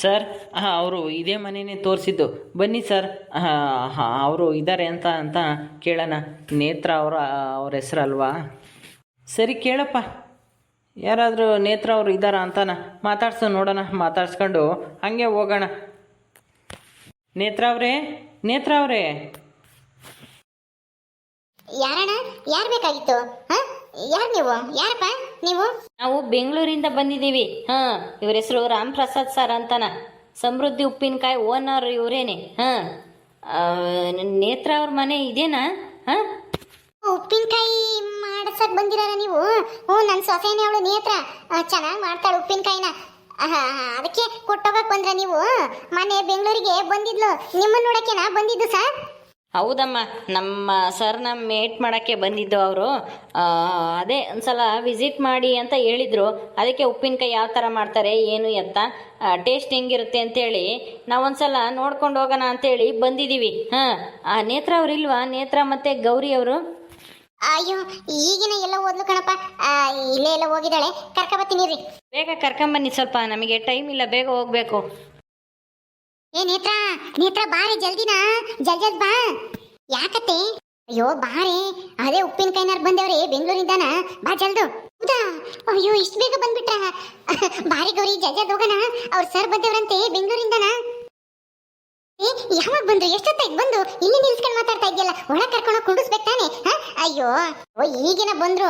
Sir ಅವರು ಇದೇ ಮನೆಯೇ ತೋರಿಸಿದ್ದು. ಬನ್ನಿ ಸರ್ ಅವರು ಇದ್ದಾರೆ ಅಂತ ಅಂತ ಕೇಳೋಣ. ನೇತ್ರ ಅವರ, ಅವ್ರ ಹೆಸರಲ್ವಾ? ಸರಿ, ಕೇಳಪ್ಪ. ಯಾರಾದರೂ ನೇತ್ರ ಅವರು ಇದ್ದಾರಾ ಅಂತಾನ? ಮಾತಾಡ್ಸು, ನೋಡೋಣ, ಮಾತಾಡ್ಸ್ಕೊಂಡು ಹಂಗೆ ಹೋಗೋಣ. ನೇತ್ರ ಅವರೇ ನೇತ್ರ ಅವರೇ. ಯಾರಣ್ಣ? ಯಾರು ಬೇಕಾಗಿತ್ತು? ಹಾ? ಯಾರು ನೀವು? ಯಾರಪ್ಪ? ನೀವು? ನಾವು ಬೆಂಗಳೂರಿಂದ ಬಂದಿದ್ದೀವಿ. ಹ ಇವ್ರ ಹೆಸರು ರಾಮ್ ಪ್ರಸಾದ್ ಸರ್ ಅಂತಾನ. ಸಮೃದ್ಧಿ ಉಪ್ಪಿನಕಾಯಿ ಓನರ್ ಇವರೇನೆ. ಹಾಂ. ನೇತ್ರ ಅವ್ರ ಮನೆ ಇದೇನಾ? ಹ? ಉಪ್ಪಿನಕಾಯಿ ಮಾಡ್ಸಕ್ ಬಂದಿರಲ್ಲ ನೀವು? ಹ್ಞೂ ನನ್ನ ಸೊಸೆನೇ ಅವಳು ನೇತ್ರ. ಚೆನ್ನಾಗಿ ಮಾಡ್ತಾಳೆ ಉಪ್ಪಿನಕಾಯಿನ. ಅದಕ್ಕೆ ಕೊಟ್ಟೋಗಕ್ ಬಂದ್ರ ನೀವು? ಮನೆ ಬೆಂಗಳೂರಿಗೆ ಬಂದಿದ್ಲು. ನಿಮ್ಮನ್ನ ನೋಡಕ್ಕೆನಾ ಬಂದಿದ್ದು ಸರ್? ಹೌದಮ್ಮ ನಮ್ಮ ಸರ್ ನಮ್ಮ ಮೇಟ್ ಮಾಡೋಕ್ಕೆ ಬಂದಿದ್ದು ಅವರು. ಅದೇ ಒಂದ್ಸಲ ವಿಸಿಟ್ ಮಾಡಿ ಅಂತ ಹೇಳಿದರು. ಅದಕ್ಕೆ ಉಪ್ಪಿನಕಾಯಿ ಯಾವ ಥರ ಮಾಡ್ತಾರೆ ಏನು ಎತ್ತ ಟೇಸ್ಟ್ ಹೆಂಗಿರುತ್ತೆ ಅಂತೇಳಿ ನಾವು ಒಂದ್ಸಲ ನೋಡ್ಕೊಂಡು ಹೋಗೋಣ ಅಂತೇಳಿ ಬಂದಿದ್ದೀವಿ ಹಾಂ ನೇತ್ರ ಅವ್ರು ಇಲ್ವಾ? ನೇತ್ರ ಮತ್ತು ಗೌರಿ ಅವರು? ಅಯ್ಯೋ ಈಗಿನ ಎಲ್ಲ ಓದ್ಲು ಕಣಪ್ಪ. ಆ, ಇಲ್ಲೇ ಎಲ್ಲ ಹೋಗಿದ್ದಾಳೆ. ಕರ್ಕ ಬರ್ತೀನಿ ರೀ ಬೇಗ ಕರ್ಕೊಂಬನ್ನಿ ಸ್ವಲ್ಪ ನಮಗೆ ಟೈಮ್ ಇಲ್ಲ ಬೇಗ ಹೋಗಬೇಕು. ಏ ನೇತ್ರ ನೇತ್ರ ಬಾರೆ ಜಲ್ದಿನ. ಜಲ್ ಜಲ್ ಬಾ. ಯಾಕತ್ತೆ? ಅಯ್ಯೋ ಬಾರೆ ಅದೇ ಉಪ್ಪಿನಕಾಯಿನಾರ್ ಬಂದೇವ್ರಿ, ಬೆಂಗಳೂರಿಂದಾನ. ಬಾ ಜಲ್ದು. ಹೌದಾ? ಅಯ್ಯೋ, ಇಷ್ಟು ಬೇಗ ಬಂದ್ಬಿಟ್ರ? ಬಾರಿ ಗೌರಿ, ಜಲ್ ಹೋಗೋಣ. ಅವ್ರ ಸರ್ ಬಂದೇವ್ರಂತೆ, ಬೆಂಗಳೂರಿಂದಾನ. ಯಾವಾಗ ಬಂದ್ರು? ಎಷ್ಟೊತ್ತಾಯ್ತು ಬಂದು? ಇಲ್ಲಿ ನಿಲ್ಸ್ಕೊಂಡು ಮಾತಾಡ್ತಾ ಇದೆಯಲ್ಲ ಒಳ ಕರ್ಕೊಂಡು ಕುಂಡಿಸ್ಬೇಕು ತಾನೆ? ಅಯ್ಯೋ, ಓ, ಈಗಿನ ಬಂದ್ರು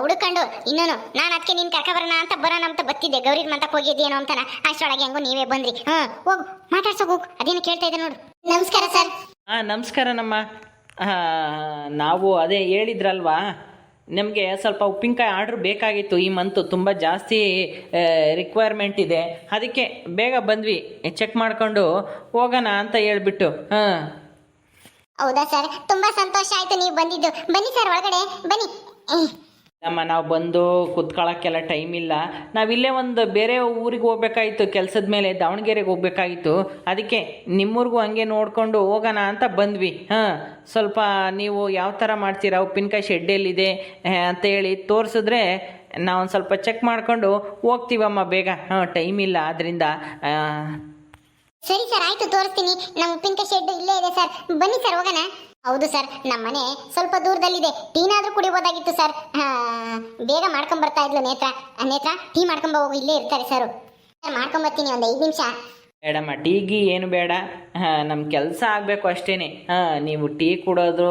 ಹುಡುಕೊಂಡು ಇನ್ನೂನು, ನಾನು ಅದಕ್ಕೆ ನಿನ್ ಕರ್ಕ ಬರೋಣ ಅಂತ ಬರೋಣ ಅಂತ ಬತ್ತಿದ್ದೆ. ಗೌರಿ ಮಂತಕ್ ಹೋಗಿದ್ದೇನೋ ಅಂತಾನ? ಅಷ್ಟೊಳಗೆ ಹೆಂಗೋ ನೀವೇ ಬಂದ್ರಿ. ಹಾ, ಹೋಗು ಮಾತಾಡ್ಸೋಕ್ ಹೋಗು. ಅದೇನು ಕೇಳ್ತಾ ಇದ್ದೆ ನೋಡು. ನಮಸ್ಕಾರ ಸರ್. ಹಾ ನಮಸ್ಕಾರ ನಮ್ಮ ನಾವು ಅದೇ ಹೇಳಿದ್ರಲ್ವಾ? ನಮಗೆ ಸ್ವಲ್ಪ ಉಪ್ಪಿನಕಾಯಿ ಆರ್ಡ್ರ್ ಬೇಕಾಗಿತ್ತು ಈ ಮಂತು ತುಂಬ ಜಾಸ್ತಿ ರಿಕ್ವೈರ್ಮೆಂಟ್ ಇದೆ. ಅದಕ್ಕೆ ಬೇಗ ಬಂದ್ವಿ ಚೆಕ್ ಮಾಡಿಕೊಂಡು ಹೋಗೋಣ ಅಂತ ಹೇಳ್ಬಿಟ್ಟು. ಹಾಂ. ಹೌದಾ ಸರ್? ತುಂಬಾ ಸಂತೋಷ ಆಯ್ತು ನೀವು ಬಂದಿದ್ದು. ಬನ್ನಿ ಸರ್ ಒಳಗಡೆ, ಬನ್ನಿ. ನಮ್ಮ ನಾವು ಬಂದು ಕುತ್ಕೊಳ್ಳೋಕ್ಕೆಲ್ಲ ಟೈಮ್ ಇಲ್ಲ. ನಾವಿಲ್ಲೇ ಒಂದು ಬೇರೆ ಊರಿಗೆ ಹೋಗ್ಬೇಕಾಗಿತ್ತು ಕೆಲಸದ ಮೇಲೆ ದಾವಣಗೆರೆಗೆ ಹೋಗ್ಬೇಕಾಗಿತ್ತು ಅದಕ್ಕೆ ನಿಮ್ಮೂರಿಗೂ ಹಂಗೆ ನೋಡಿಕೊಂಡು ಹೋಗೋಣ ಅಂತ ಬಂದ್ವಿ. ಹಾಂ, ಸ್ವಲ್ಪ ನೀವು ಯಾವ ಥರ ಮಾಡ್ತೀರಾ? ಉಪ್ಪಿನಕಾಯಿ ಶೆಡ್ ಎಲ್ಲಿದೆ? ಅಂತ ಹೇಳಿ ತೋರಿಸಿದ್ರೆ ನಾವು ಒಂದು ಸ್ವಲ್ಪ ಚೆಕ್ ಮಾಡಿಕೊಂಡು ಹೋಗ್ತೀವಮ್ಮ ಬೇಗ. ಹಾಂ ಟೈಮ್ ಇಲ್ಲ ಆದ್ದರಿಂದ ಸರಿ ಸರ್, ಆಯಿತು, ತೋರಿಸ್ತೀನಿ. ನಮ್ಮ ಉಪ್ಪಿನಕಾಯಿ ಶೆಡ್ ಇಲ್ಲೇ ಇದೆ ಸರ್. ಬನ್ನಿ ಸರ್, ಹೋಗೋಣ. ಹೌದು ಸರ್ ನಮ್ಮ ಮನೆ ಸ್ವಲ್ಪ ದೂರದಲ್ಲಿದೆ. ಟೀನಾದರೂ ಕುಡಿಬೋದಾಗಿತ್ತು ಸರ್. ಬೇಗ ಮಾಡ್ಕೊಂಡ್ ಬರ್ತಾ ಇದ್ಲು ನೇತ್ರ. ನೇತ್ರ, ಟೀ ಮಾಡ್ಕೊಂಡ್ ಹೋಗು ಇಲ್ಲೇ ಇರ್ತಾರೆ ಸರ್. ಸರ್, ಮಾಡ್ಕೊಂಡ್ ಬರ್ತೀನಿ ಒಂದು ಐದು ನಿಮಿಷ. ಬೇಡಮ್ಮ ಟೀಗಿ ಏನು ಬೇಡ. ನಮ್ಮ ಕೆಲಸ ಆಗಬೇಕು ಅಷ್ಟೇ ಹಾಂ, ನೀವು ಟೀ ಕುಡೋದು,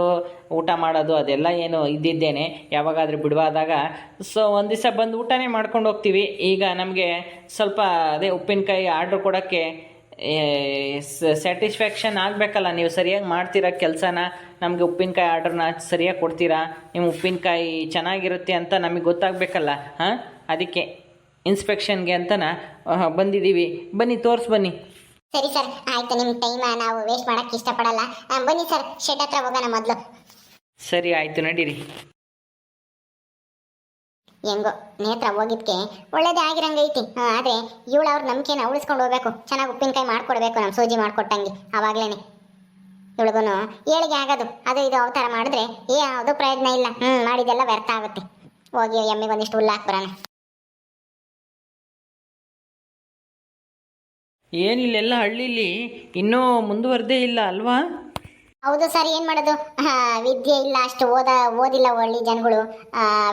ಊಟ ಮಾಡೋದು, ಅದೆಲ್ಲ ಏನು ಇದ್ದಿದ್ದೇನೆ. ಯಾವಾಗಾದರೂ ಬಿಡುವಾದಾಗ. ಸೊ ಒಂದು ದಿವಸ ಬಂದು ಊಟನೇ ಮಾಡ್ಕೊಂಡು ಹೋಗ್ತೀವಿ. ಈಗ ನಮಗೆ ಸ್ವಲ್ಪ ಅದೇ ಉಪ್ಪಿನಕಾಯಿ ಆರ್ಡ್ರ್ ಕೊಡೋಕ್ಕೆ ಸ್ಯಾಟಿಸ್ಫ್ಯಾಕ್ಷನ್ ಆಗಬೇಕಲ್ಲ ನೀವು ಸರಿಯಾಗಿ ಮಾಡ್ತೀರಾ ಕೆಲಸನ? ನಮಗೆ ಉಪ್ಪಿನಕಾಯಿ ಆರ್ಡ್ರನ್ನ ಸರಿಯಾಗಿ ಕೊಡ್ತೀರಾ? ನಿಮ್ಮ ಉಪ್ಪಿನಕಾಯಿ ಚೆನ್ನಾಗಿರುತ್ತೆ ಅಂತ ನಮಗೆ ಗೊತ್ತಾಗಬೇಕಲ್ಲ ಹಾಂ? ಅದಕ್ಕೆ ಇನ್ಸ್ಪೆಕ್ಷನ್ಗೆ ಅಂತನ ಬಂದಿದ್ದೀವಿ. ಬನ್ನಿ ತೋರ್ಸ್ ಬನ್ನಿ. ಸರಿ ಸರ್ ಆಯ್ತು ನಿಮ್ಮ ಟೈಮ್ ನಾವು ವೇಸ್ಟ್ ಮಾಡೋಕ್ಕೆ ಇಷ್ಟಪಡಲ್ಲ. ಬನ್ನಿ ಸರ್ ಶೆಡ್ ಹತ್ರ ಹೋಗೋಣ ಮೊದಲು. ಸರಿ ಆಯಿತು ನಡೀರಿ. ಹೆಂಗೋ ನೇತ್ರ ಹೋಗಿದ್ಕೆ ಒಳ್ಳೇದೇ ಆಗಿರಂಗೈತಿ. ಆದರೆ ಇವಳು ಅವ್ರ ನಂಬಿಕೆನ ಉಳಿಸ್ಕೊಂಡು ಹೋಗ್ಬೇಕು. ಚೆನ್ನಾಗಿ ಉಪ್ಪಿನಕಾಯಿ ಮಾಡ್ಕೊಡ್ಬೇಕು ನಮ್ಮ ಸೂಜಿ ಮಾಡಿಕೊಟ್ಟಂಗೆ ಆವಾಗಲೇ ಇವಳಿಗೂ ಏಳಿಗೆ ಆಗೋದು. ಅದು ಇದು ಅವತಾರ ಮಾಡಿದ್ರೆ ಏ ಯಾವುದು ಪ್ರಯೋಜನ ಇಲ್ಲ. ಹ್ಞೂ ಮಾಡಿದೆಲ್ಲ ವ್ಯರ್ಥ ಆಗುತ್ತೆ. ಹೋಗಿ ಎಮ್ಮೆಗೆ ಒಂದಿಷ್ಟು ಹುಲ್ಲು ಹಾಕ್ಬರೋಣ ಏನಿಲ್ಲೆಲ್ಲ ಹಳ್ಳಿಲಿ ಇನ್ನೂ ಮುಂದುವರೆದೇ ಇಲ್ಲ ಅಲ್ವಾ? ಹೌದು ಸರ್ ಏನ್ ಮಾಡೋದು? ವಿದ್ಯೆ ಇಲ್ಲ ಅಷ್ಟು ಓದ ಓದಿಲ್ಲ ಹಳ್ಳಿ ಜನಗಳು.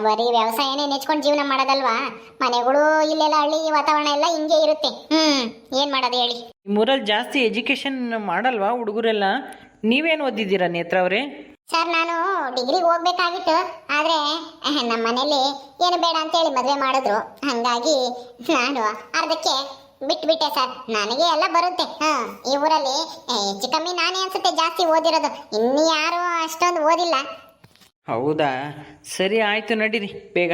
ಬರೀ ವ್ಯವಸಾಯನೇ ನೆಚ್ಕೊಂಡು ಜೀವನ ಮಾಡೋದಲ್ವಾ? ಮನೆಗಳು ಇಲ್ಲೆಲ್ಲ ಹಳ್ಳಿ ವಾತಾವರಣ ಎಲ್ಲ ಹಿಂಗೆ ಇರುತ್ತೆ. ಹ್ಮ್ ಏನ್ ಮಾಡೋದು ಹೇಳಿ? ನಿಮ್ಮೂರಲ್ಲಿ ಜಾಸ್ತಿ ಎಜುಕೇಷನ್ ಮಾಡಲ್ವಾ ಹುಡುಗರೆಲ್ಲ? ನೀವೇನು ಓದಿದ್ದೀರಾ ನೇತ್ರ ಅವರೇ? ಸರ್ ನಾನು ಡಿಗ್ರಿಗೆ ಹೋಗ್ಬೇಕಾಗಿತ್ತು. ಆದ್ರೆ ನಮ್ಮ ಮನೇಲಿ ಏನು ಬೇಡ ಅಂತೇಳಿ ಮದುವೆ ಮಾಡಿದ್ರು. ಹಂಗಾಗಿ ನಾನು ಅರ್ಧಕ್ಕೆ ಬಿಟ್ಬಿಟ್ಟೆ ಸರ್. ನನಗೆ ಎಲ್ಲ ಬರುತ್ತೆ. ಹಾ ಈ ಊರಲ್ಲಿ ಚಿಕ್ಕಮ್ಮಿ ಹೆಚ್ಚು ಕಮ್ಮಿ ನಾನೇ ಅನ್ಸುತ್ತೆ ಜಾಸ್ತಿ ಓದಿರೋದು. ಇನ್ನು ಯಾರು ಅಷ್ಟೊಂದು ಓದಿಲ್ಲ. ಹೌದಾ? ಸರಿ ಆಯಿತು ನಡೀರಿ ಬೇಗ.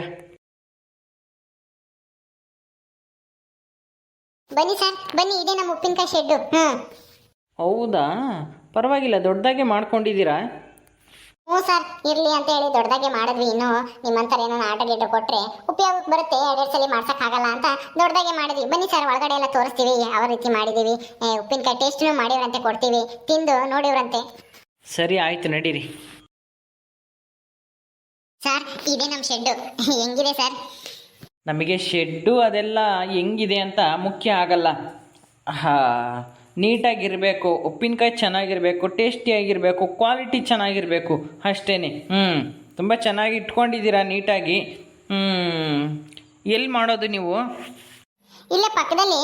ಬನ್ನಿ ಸರ್ ಬನ್ನಿ ಇದೆ ನಮ್ಮ ಉಪ್ಪಿನಕಾಯಿ ಶೆಡ್ಡು. ಹ್ಞೂ ಹೌದಾ? ಪರವಾಗಿಲ್ಲ ದೊಡ್ಡದಾಗೆ ಮಾಡ್ಕೊಂಡಿದ್ದೀರಾ? ಹ್ಞೂ ಸರ್ ಇರಲಿ ಅಂತ ಹೇಳಿ ದೊಡ್ಡದಾಗೆ ಮಾಡಿದ್ವಿ. ಇನ್ನು ನಿಮ್ಮಂತರ ಏನೋ ಆಟ ಗೀಟ ಕೊಟ್ಟರೆ ಉಪಯೋಗಕ್ಕೆ ಬರುತ್ತೆ ಎರಡೆರಡು ಸಲ ಮಾಡ್ಸೋಕ್ಕಾಗಲ್ಲ ಅಂತ ದೊಡ್ಡದಾಗೆ ಮಾಡಿದ್ವಿ. ಬನ್ನಿ ಸರ್ ಒಳಗಡೆ ಎಲ್ಲ ತೋರಿಸ್ತೀವಿ. ಯಾವ ರೀತಿ ಮಾಡಿದ್ದೀವಿ ಉಪ್ಪಿನಕಾಯಿ ಟೇಸ್ಟ್ನೂ ಮಾಡಿವ್ರಂತೆ ಕೊಡ್ತೀವಿ. ತಿಂದು ನೋಡಿವ್ರಂತೆ. ಸರಿ ಆಯಿತು ನಡೀರಿ. ಸರ್ ಇದೇ ನಮ್ಮ ಶೆಡ್ಡು. ಹೆಂಗಿದೆ ಸರ್? ನಮಗೆ ಶೆಡ್ಡು ಅದೆಲ್ಲ ಹೆಂಗಿದೆ ಅಂತ ಮುಖ್ಯ ಆಗಲ್ಲ. ಹಾಂ ನೀಟಾಗಿರಬೇಕು, ಉಪ್ಪಿನಕಾಯಿ ಚೆನ್ನಾಗಿರಬೇಕು, ಟೇಸ್ಟಿಯಾಗಿರಬೇಕು, ಕ್ವಾಲಿಟಿ ಚೆನ್ನಾಗಿರಬೇಕು ಅಷ್ಟೇ ಹ್ಞೂ ತುಂಬ ಚೆನ್ನಾಗಿ ಇಟ್ಕೊಂಡಿದ್ದೀರಾ ನೀಟಾಗಿ. ಹ್ಞೂ ಎಲ್ಲಿ ಮಾಡೋದು ನೀವು? ಇಲ್ಲೇ, ಪಕ್ಕದಲ್ಲಿ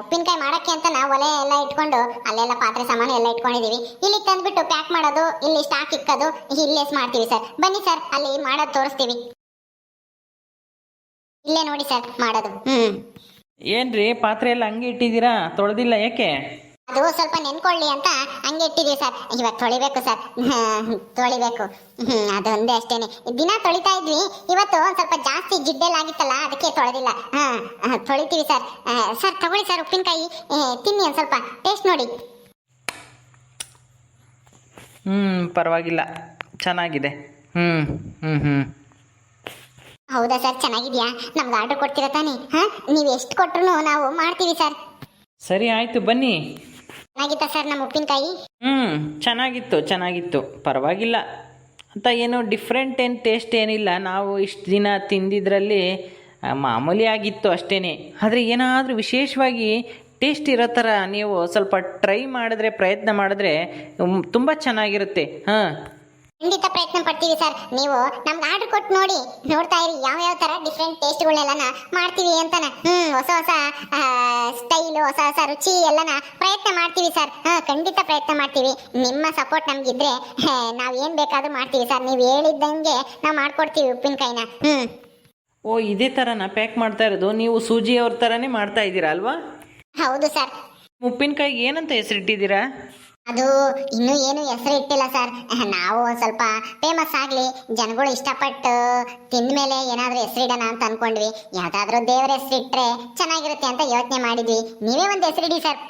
ಉಪ್ಪಿನಕಾಯಿ ಮಾಡೋಕ್ಕೆ ಅಂತ ನಾವು ಒಲೆ ಎಲ್ಲ ಇಟ್ಕೊಂಡು, ಅಲ್ಲೆಲ್ಲ ಪಾತ್ರೆ ಸಾಮಾನು ಎಲ್ಲ ಇಟ್ಕೊಂಡಿದ್ದೀವಿ. ಇಲ್ಲಿ ತಂದುಬಿಟ್ಟು ಪ್ಯಾಕ್ ಮಾಡೋದು, ಇಲ್ಲಿ ಸ್ಟಾಕ್ ಇಕ್ಕೋದು, ಇಲ್ಲೇ ಮಾಡ್ತೀವಿ ಸರ್. ಬನ್ನಿ ಸರ್, ಅಲ್ಲಿ ಮಾಡೋದು ತೋರಿಸ್ತೀವಿ. ಇಲ್ಲೇ ನೋಡಿ ಸರ್, ಮಾಡೋದು. ಹ್ಮ್. ಏನ್ರಿ ಪಾತ್ರೆ ಎಲ್ಲ ಹಂಗೆ ಇಟ್ಟಿದ್ದೀರಾ? ತೊಳೆದಿಲ್ಲ ಯಾಕೆ ಅದು ಸ್ವಲ್ಪ ನೆನ್ಕೊಳ್ಳಿ ಅಂತ ಹಂಗೆ ಇಟ್ಟಿದೀವಿ ಸರ್. ಇವಾಗ ತೊಳಿಬೇಕು ಸರ್. ತೊಳಿಬೇಕು. ಹ್ಮ್ ಅದು ಒಂದೇ ಅಷ್ಟೇನೆ. ದಿನ ತೊಳಿತಾ ಇದ್ವಿ. ಇವತ್ತು ಒಂದ್ ಸ್ವಲ್ಪ ಜಾಸ್ತಿ ಜಿಡ್ಡೆಲ್ಲ ಆಗಿತ್ತಲ್ಲ ಅದಕ್ಕೆ ತೊಳೆದಿಲ್ಲ. ಹಾ ತೊಳಿತೀವಿ ಸರ್. ಆ, ಸರ್ ತಗೊಳ್ಳಿ ಸರ್ ಉಪ್ಪಿನಕಾಯಿ. ತಿನ್ನಿ ಒಂದ್ ಸ್ವಲ್ಪ. ಟೇಸ್ಟ್ ನೋಡಿ. ಹ್ಞೂ ಪರವಾಗಿಲ್ಲ. ಚೆನ್ನಾಗಿದೆ. ಹ್ಞೂ ಹ್ಞೂ ಹ್ಞೂ ಹೌದಾ ಸರ್? ಚೆನ್ನಾಗಿದ್ಯಾ? ನಮ್ಗೆ ಆರ್ಡರ್ ಕೊಡ್ತೀರಾ ತಾನೇ? ಹಾಂ? ನೀವು ಎಷ್ಟು ಕೊಟ್ರು ನಾವು ಮಾಡ್ತೀವಿ ಸರ್. ಸರಿ ಆಯಿತು ಬನ್ನಿ. ಚೆನ್ನಾಗಿತ್ತಾ ಸರ್ ನಮ್ಮ ಉಪ್ಪಿನಕಾಯಿ? ಹ್ಞೂ ಚೆನ್ನಾಗಿತ್ತು ಚೆನ್ನಾಗಿತ್ತು. ಪರವಾಗಿಲ್ಲ. ಅಂತ ಏನು ಡಿಫ್ರೆಂಟ್ ಏನು ಟೇಸ್ಟ್ ಏನಿಲ್ಲ. ನಾವು ಇಷ್ಟು ದಿನ ತಿಂದಿದ್ರಲ್ಲಿ ಆ, ಮಾಮೂಲಿ ಆಗಿತ್ತು ಅಷ್ಟೇ ಆದರೆ ಏನಾದರೂ ವಿಶೇಷವಾಗಿ ಟೇಸ್ಟ್ ಇರೋ ಥರ ನೀವು ಸ್ವಲ್ಪ ಟ್ರೈ ಮಾಡಿದ್ರೆ ಪ್ರಯತ್ನ ಮಾಡಿದ್ರೆ ತುಂಬ ಚೆನ್ನಾಗಿರುತ್ತೆ. ಹಾಂ. ಖಂಡಿತ ಪ್ರಯತ್ನ ಪಡ್ತೀವಿ ಸರ್. ನೀವು ನಮ್ಗೆ ಆರ್ಡರ್ ಕೊಟ್ಟು ನೋಡಿ ನೋಡ್ತಾ ಇರಿ ಯಾವ ಯಾವ ತರ ಡಿಫ್ರೆಂಟ್ ಟೇಸ್ಟ್ಗಳನ್ನೆಲ್ಲ ಮಾಡ್ತೀವಿ ಅಂತಾನೆ. ಹ್ಮ್ ಹೊಸ ಹೊಸ ಸ್ಟೈಲು ಹೊಸ ಹೊಸ ರುಚಿ ಎಲ್ಲನ ಪ್ರಯತ್ನ ಮಾಡ್ತೀವಿ ಸರ್. ಹಾ ಖಂಡಿತ ಪ್ರಯತ್ನ ಮಾಡ್ತೀವಿ. ನಿಮ್ಮ ಸಪೋರ್ಟ್ ನಮ್ಗಿದ್ರೆ ನಾವು ಏನ್ ಬೇಕಾದ್ರೂ ಮಾಡ್ತೀವಿ ಸರ್. ನೀವು ಹೇಳಿದ್ದಂಗೆ ನಾವು ಮಾಡ್ಕೊಡ್ತೀವಿ ಉಪ್ಪಿನಕಾಯಿನ. ಹ್ಮ್. ಓ ಇದೇ ಥರನ ಪ್ಯಾಕ್ ಮಾಡ್ತಾ ಇರೋದು? ನೀವು ಸೂಜಿ ಅವ್ರ ಥರನೇ ಮಾಡ್ತಾ ಇದ್ದೀರಾ ಅಲ್ವಾ? ಹೌದು ಸರ್. ಉಪ್ಪಿನಕಾಯಿಗೆ ಏನಂತ ಹೆಸರಿಟ್ಟಿದ್ದೀರಾ? ಅದು ಇನ್ನೂ ಏನು ಹೆಸರು ಇಟ್ಟಿಲ್ಲ ಸರ್. ನಾವು ಸ್ವಲ್ಪ ಫೇಮಸ್ ಆಗಲಿ, ಜನಗಳು ಇಷ್ಟಪಟ್ಟು ತಿಂದ್ಮೇಲೆ ಏನಾದ್ರೂ ಹೆಸರಿಡೋಣ ಅಂತ ಅನ್ಕೊಂಡ್ವಿ. ದೇವ್ರ ದೇವರ ಹೆಸರಿಟ್ರೆ ಚೆನ್ನಾಗಿರುತ್ತೆ ಅಂತ ಯೋಚನೆ ಮಾಡಿದ್ವಿ. ನೀವೇ ಒಂದು ಹೆಸರಿಡಿ ಸರ್.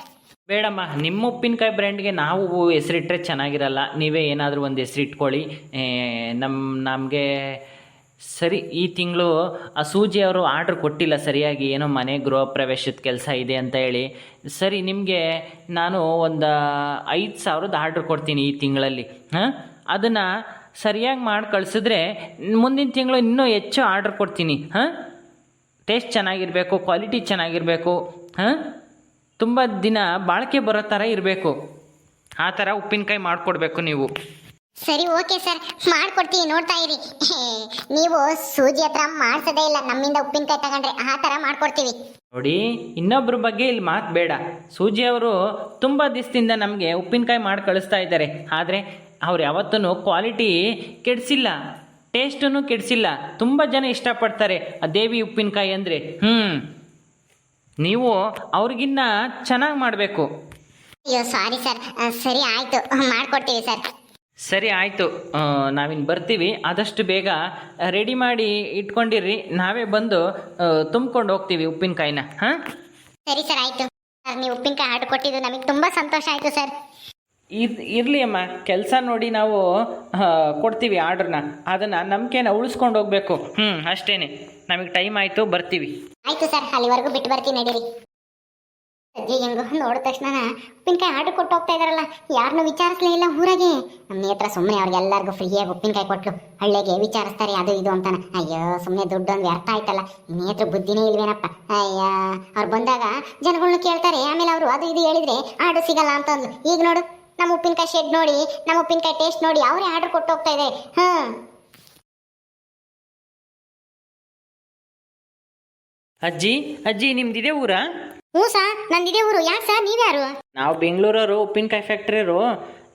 ಬೇಡಮ್ಮ, ನಿಮ್ಮ ಉಪ್ಪಿನಕಾಯಿ ಬ್ರ್ಯಾಂಡ್ಗೆ ನಾವು ಹೆಸರಿಟ್ರೆ ಚೆನ್ನಾಗಿರಲ್ಲ. ನೀವೇ ಏನಾದರೂ ಒಂದು ಹೆಸರಿಟ್ಕೊಳ್ಳಿ ನಮ್ಮ ನಮಗೆ ಸರಿ, ಈ ತಿಂಗಳು ಆ ಸೂಜಿ ಅವರು ಆರ್ಡ್ರ್ ಕೊಟ್ಟಿಲ್ಲ ಸರಿಯಾಗಿ, ಏನೋ ಮನೆ ಗೃಹ ಪ್ರವೇಶದ ಕೆಲಸ ಇದೆ ಅಂತ ಹೇಳಿ. ಸರಿ, ನಿಮಗೆ ನಾನು ಒಂದು ಐದು ಸಾವಿರದ ಆರ್ಡ್ರ್ ಕೊಡ್ತೀನಿ ಈ ತಿಂಗಳಲ್ಲಿ, ಹಾಂ? ಅದನ್ನು ಸರಿಯಾಗಿ ಮಾಡಿ ಕಳಿಸಿದ್ರೆ ಮುಂದಿನ ತಿಂಗಳು ಇನ್ನೂ ಹೆಚ್ಚು ಆರ್ಡ್ರ್ ಕೊಡ್ತೀನಿ, ಹಾಂ? ಟೇಸ್ಟ್ ಚೆನ್ನಾಗಿರಬೇಕು ಕ್ವಾಲಿಟಿ ಚೆನ್ನಾಗಿರಬೇಕು, ಹಾಂ? ತುಂಬ ದಿನ ಬಾಳಿಕೆ ಬರೋ ಥರ ಇರಬೇಕು. ಆ ಥರ ಉಪ್ಪಿನಕಾಯಿ ಮಾಡಿಕೊಡ್ಬೇಕು ನೀವು. ಸರಿ ಓಕೆ ಸರ್ ಮಾಡ್ಕೊಡ್ತೀವಿ ನೋಡ್ತಾ ಇರಿ. ನೀವು ಸೂಜಿ ಹತ್ರ ಮಾಡ್ಸೋದೇ ಇಲ್ಲ. ನಮ್ಮಿಂದ ಉಪ್ಪಿನಕಾಯಿ ತಗೊಂಡ್ರೆ ಆ ತರ ಮಾಡ್ಕೊಡ್ತೀವಿ. ನೋಡಿ ಇನ್ನೊಬ್ಬರ ಬಗ್ಗೆ ಇಲ್ಲಿ ಮಾತು ಬೇಡ. ಸೂಜಿ ಅವರು ತುಂಬ ದಿವಸದಿಂದ ನಮಗೆ ಉಪ್ಪಿನಕಾಯಿ ಮಾಡಿ ಕಳಿಸ್ತಾ ಇದ್ದಾರೆ. ಆದರೆ ಅವ್ರು ಯಾವತ್ತೂ ಕ್ವಾಲಿಟಿ ಕೆಡಿಸಿಲ್ಲ. ಟೇಸ್ಟನ್ನು ಕೆಡಿಸಿಲ್ಲ. ತುಂಬ ಜನ ಇಷ್ಟಪಡ್ತಾರೆ ಆ ದೇವಿ ಉಪ್ಪಿನಕಾಯಿ ಅಂದರೆ. ಹ್ಞೂ ನೀವು ಅವ್ರಿಗಿನ್ನ ಚೆನ್ನಾಗಿ ಮಾಡಬೇಕು. ಅಯ್ಯೋ ಸಾರಿ ಸರ್ ಸರಿ ಆಯ್ತು. ಮಾಡ್ಕೊಡ್ತೀವಿ ಸರ್ ಸರಿ ಆಯಿತು. ನಾವಿನ್ನು ಬರ್ತೀವಿ. ಆದಷ್ಟು ಬೇಗ ರೆಡಿ ಮಾಡಿ ಇಟ್ಕೊಂಡಿರ್ರಿ. ನಾವೇ ಬಂದು ತುಂಬ್ಕೊಂಡು ಹೋಗ್ತೀವಿ ಉಪ್ಪಿನಕಾಯಿನ. ಹಾಂ? ಸರಿ ಸರ್ ಆಯ್ತು. ನೀವು ಉಪ್ಪಿನಕಾಯಿ ಆರ್ಡರ್ ಕೊಟ್ಟಿದ್ದು ನಮಗೆ ತುಂಬ ಸಂತೋಷ ಆಯಿತು ಸರ್. ಇರ್ ಇರಲಿ ಅಮ್ಮ. ಕೆಲಸ ನೋಡಿ ನಾವು ಕೊಡ್ತೀವಿ ಆರ್ಡ್ರನ್ನ ಅದನ್ನು ನಂಬಿಕೆನ ಉಳಿಸ್ಕೊಂಡು ಹೋಗಬೇಕು. ಹ್ಞೂ ಅಷ್ಟೇ ನಮಗೆ ಟೈಮ್ ಆಯಿತು ಬರ್ತೀವಿ. ಆಯ್ತು ಸರ್ ಅಲ್ಲಿವರೆಗೂ ಬಿಟ್ಟು ಬರ್ತೀನಿ ನಡೀರಿ. ಅಜ್ಜಿ ಹೆಂಗೋ ನೋಡಿದ ತಕ್ಷಣ ಉಪ್ಪಿನಕಾಯಿ ಆರ್ಡರ್ ಕೊಟ್ಟು ಹೋಗ್ತಾ ಇದಾರಲ್ಲ ಯಾರನ್ನೂ ವಿಚಾರಿಸ್ಲೇ ಇಲ್ಲ ಊರಾಗೆ. ನಮ್ಮ ಹತ್ರ ಸುಮ್ಮನೆ ಅವ್ರಿಗೆಲ್ಲರಿಗೂ ಫ್ರೀಯಾಗಿ ಉಪ್ಪಿನಕಾಯಿ ಕೊಟ್ಟು ಹಳ್ಳಿಗೆ ವಿಚಾರಿಸ್ತಾರೆ, ಅದು ಇದು ಅಂತಾನೆ. ಅಯ್ಯೋ ಸುಮ್ಮನೆ ದುಡ್ಡು ಒಂದು ವ್ಯರ್ಥ ಆಯ್ತಲ್ಲ. ನೇತ್ರ ಬುದ್ಧಿನೇ ಇಲ್ವೇನಪ್ಪ. ಅಯ್ಯ, ಅವ್ರು ಬಂದಾಗ ಜನಗಳನ್ನ ಕೇಳ್ತಾರೆ, ಆಮೇಲೆ ಅವರು ಅದು ಇದು ಹೇಳಿದ್ರೆ ಆರ್ಡರ್ ಸಿಗಲ್ಲ ಅಂತ ಅಂದ್ಲು ಈಗ ನೋಡು ನಮ್ಮ ಉಪ್ಪಿನಕಾಯಿ ಶೆಡ್ ನೋಡಿ ನಮ್ಮ ಉಪ್ಪಿನಕಾಯಿ ಟೇಸ್ಟ್ ನೋಡಿ, ಅವರೇ ಆರ್ಡರ್ ಕೊಟ್ಟು ಹೋಗ್ತಾ ಇದೆ ಹಾಂ. ಅಜ್ಜಿ ಅಜ್ಜಿ, ನಿಮ್ದಿದೆ ಊರಾ? ಹ್ಞೂ ನಂದಿದೆ ಊರು. ಯಾಕೆ ಸರ್ ನೀವ್ಯಾರು? ನಾವು ಬೆಂಗಳೂರವರು ಉಪ್ಪಿನಕಾಯಿ ಫ್ಯಾಕ್ಟ್ರಿಯವರು.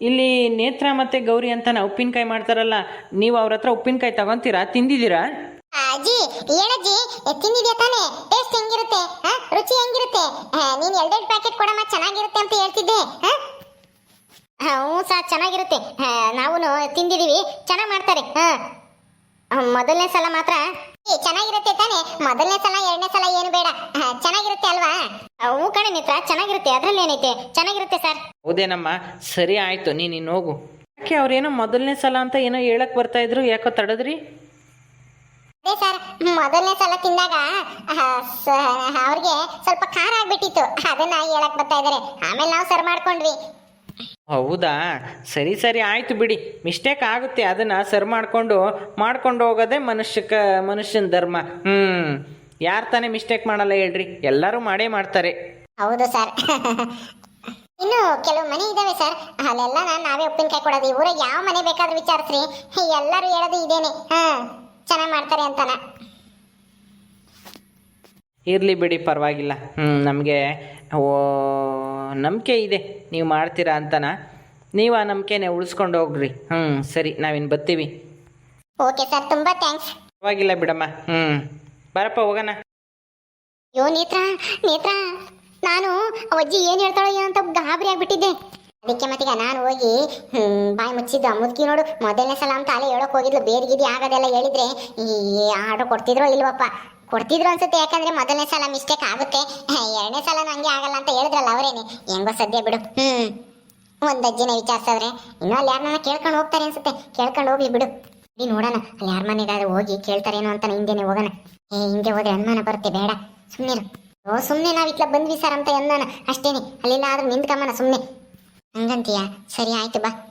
ಇಲ್ಲಿ ನೇತ್ರ ಮತ್ತು ಗೌರಿ ಅಂತ ನಾವು ಉಪ್ಪಿನಕಾಯಿ ಮಾಡ್ತಾರಲ್ಲ ನೀವು ಅವ್ರ ಹತ್ರ ಉಪ್ಪಿನಕಾಯಿ ತಗೊಂತೀರಾ? ತಿಂದಿದ್ದೀರಾ? ಅಜ್ಜಿ ಏನಜ್ಜಿ ತಿಂದಿದ್ಯಾ ತಾನೇ? ಟೇಸ್ಟ್ ಹೆಂಗಿರುತ್ತೆ? ಹ? ರುಚಿ ಹೆಂಗಿರುತ್ತೆ? ಆ, ನೀನ್ ಎರಡೆರಡು ಪ್ಯಾಕೆಟ್ ಕೊಡಮ್ಮ ಚೆನ್ನಾಗಿರುತ್ತೆ ಅಂತ ಹೇಳ್ತಿದ್ದೆ. ಹ? ಆ, ಹ್ಞೂ ಸಾ ಚೆನ್ನಾಗಿರುತ್ತೆ ನಾವು ತಿಂದಿದ್ದೀವಿ ಚೆನ್ನಾಗಿ ಮಾಡ್ತಾರೆ. ಹಾಂ ಮೊದಲನೇ ಸಲ ಮಾತ್ರ ಚೆನ್ನಾಗಿರುತ್ತೆ ತಾನೆ. ಮೊದಲನೇ ಸಲ ಎರಡನೇ ಸಲ ಏನು ಬೇಡ. ಚೆನ್ನಾಗಿರುತ್ತೆ ಅಲ್ವಾ? ಹೂ ಹ್ಞೂ ಕಣೆ ಮಿತ್ರ ಚೆನ್ನಾಗಿರುತ್ತೆ. ಅದ್ರಲ್ಲಿ ಏನೈತೆ? ಚೆನ್ನಾಗಿರುತ್ತೆ ಸರ್. ಹೌದೇನಮ್ಮ? ಸರಿ ಆಯ್ತು ನೀನು ಇನ್ನು ಹೋಗು. ಯಾಕೆ ಅವ್ರೇನೋ ಮೊದಲನೇ ಸಲ ಅಂತ ಏನೋ ಹೇಳಕ್ ಬರ್ತಾ ಇದ್ರು ಯಾಕೋ ತಡದ್ರಿ? ಅದೇ ಸರ್ ಮೊದಲನೇ ಸಲ ತಿಂದಾಗ ಅವ್ರಿಗೆ ಸ್ವಲ್ಪ ಖಾರ ಆಗ್ಬಿಟ್ಟಿತ್ತು. ಅದನ್ನ ಹೇಳಕ್ ಬರ್ತಾ ಇದಾರೆ ಆಮೇಲೆ ನಾವು ಸರ್ ಮಾಡ್ಕೊಂಡ್ವಿ. ಹೌದಾ? ಸರಿ ಸರಿ ಆಯಿತು ಬಿಡಿ. ಮಿಸ್ಟೇಕ್ ಆಗುತ್ತೆ. ಅದನ್ನು ಸರಿ ಮಾಡಿಕೊಂಡು ಮಾಡ್ಕೊಂಡು ಹೋಗೋದೇ ಮನುಷ್ಯಕ್ಕೆ ಮನುಷ್ಯನ ಧರ್ಮ. ಹ್ಞೂ ಯಾರು ತಾನೇ ಮಿಸ್ಟೇಕ್ ಮಾಡಲ್ಲ ಹೇಳ್ರಿ. ಎಲ್ಲರೂ ಮಾಡೇ ಮಾಡ್ತಾರೆ. ಹೌದು ಸರ್ ಇನ್ನು ಕೆಲವು ಮನೆ ಇದಾವೆ ಸರ್ ಅಲ್ಲೆಲ್ಲ ನಾನು ನಾವೇ ಉಪ್ಪಿನಕಾಯಿ ಕೊಡೋದು. ಈ ಊರಾಗ ಯಾವ ಮನೆ ಬೇಕಾದ್ರೂ ವಿಚಾರಿಸ್ರಿ. ಎಲ್ಲರೂ ಹೇಳೋದು ಇದೇನೆ. ಹಾ ಚೆನ್ನಾಗಿ ಮಾಡ್ತಾರೆ ಅಂತಾನೆ. ಇರಲಿ ಬಿಡಿ ಪರವಾಗಿಲ್ಲ. ಹ್ಞೂ ನಮಗೆ ಓ ನಂಬಿಕೆ ಇದೆ. ನೀವು ಮಾಡ್ತೀರಾ ಅಂತನ? ನೀವು ಆ ನಂಬಿಕೆನೆ ಉಳಿಸ್ಕೊಂಡು ಹೋಗ್ರಿ. ಹ್ಞೂ ಸರಿ ನಾವಿನ್ನು ಬರ್ತೀವಿ. ಓಕೆ ಸರ್ ತುಂಬಾ ಥ್ಯಾಂಕ್ಸ್. ಪರವಾಗಿಲ್ಲ ಬಿಡಮ್ಮ. ಹ್ಞೂ ಬರಪ್ಪ ಹೋಗೋಣ. ಯೋ ನೇತ್ರ ನೇತ್ರ. ನಾನು ಅಜ್ಜಿ ಏನು ಹೇಳ್ತಾಳೋ ಏನೋ ಅಂತ ಗಾಬರಿ ಆಗಿಬಿಟ್ಟಿದ್ದೆ. ಅದಕ್ಕೆ ಮತ್ತೀಗ ನಾನು ಹೋಗಿ ಹ್ಞೂ ಬಾಯಿ ಮುಚ್ಚಿದ್ದು ಮುದುಕಿ ನೋಡು. ಮೊದಲನೇ ಸಲ ಅಂತ ಅಲೆ ಹೇಳೋಕೆ ಹೋಗಿದ್ಲು. ಬೇರೆ ಗಿದಿ ಆಗೋದೆಲ್ಲ ಹೇಳಿದ್ರೆ ಈ ಆರ್ಡರ್ ಕೊಡ್ತಿದ್ರೋ ಇಲ್ವಪ್ಪ. ಕೊಡ್ತಿದ್ರು ಅನ್ಸುತ್ತೆ. ಯಾಕಂದ್ರೆ ಮೊದಲನೇ ಸಲ ಮಿಸ್ಟೇಕ್ ಆಗುತ್ತೆ. ಎರಡನೇ ಸಲ ನಂಗೆ ಆಗಲ್ಲ ಅಂತ ಹೇಳಿದ್ರಲ್ಲ ಅವರೇನೆ. ಹೆಂಗೋ ಸದ್ಯ ಬಿಡು. ಹ್ಮ್. ಒಂದ್ ಅಜ್ಜಿನ ವಿಚಾರಿಸಿದ್ರೆ ಇನ್ನೂ ಅಲ್ಲಿ ಯಾರನ್ನ ಕೇಳ್ಕೊಂಡು ಹೋಗ್ತಾರೆ ಅನ್ಸುತ್ತೆ. ಕೇಳ್ಕೊಂಡು ಹೋಗಿ ಬಿಡು. ಇಲ್ಲಿ ನೋಡೋಣ. ಅಲ್ಲಿ ಯಾರ ಮನೆಗಾದ್ರೂ ಹೋಗಿ ಕೇಳ್ತಾರೇನೋ ಅಂತ ಹಿಂದೆನೆ ಹೋಗೋಣ. ಏ, ಹಿಂಗೆ ಹೋದ್ರೆ ಅನುಮಾನ ಬರುತ್ತೆ. ಬೇಡ. ಸುಮ್ಮನೆ ಓ ಸುಮ್ಮನೆ ನಾವು ಇಟ್ಲ ಬಂದ್ವಿ ಸರ್ ಅಂತ ಅನ್ನೋಣ ಅಷ್ಟೇನೆ. ಅಲ್ಲಿಲ್ಲ ಆದ್ರೂ ನಿಂತ್ಕಮ್ಮನ ಸುಮ್ಮನೆ ಹಂಗಂತೀಯ? ಸರಿ, ಆಯ್ತು ಬಾ.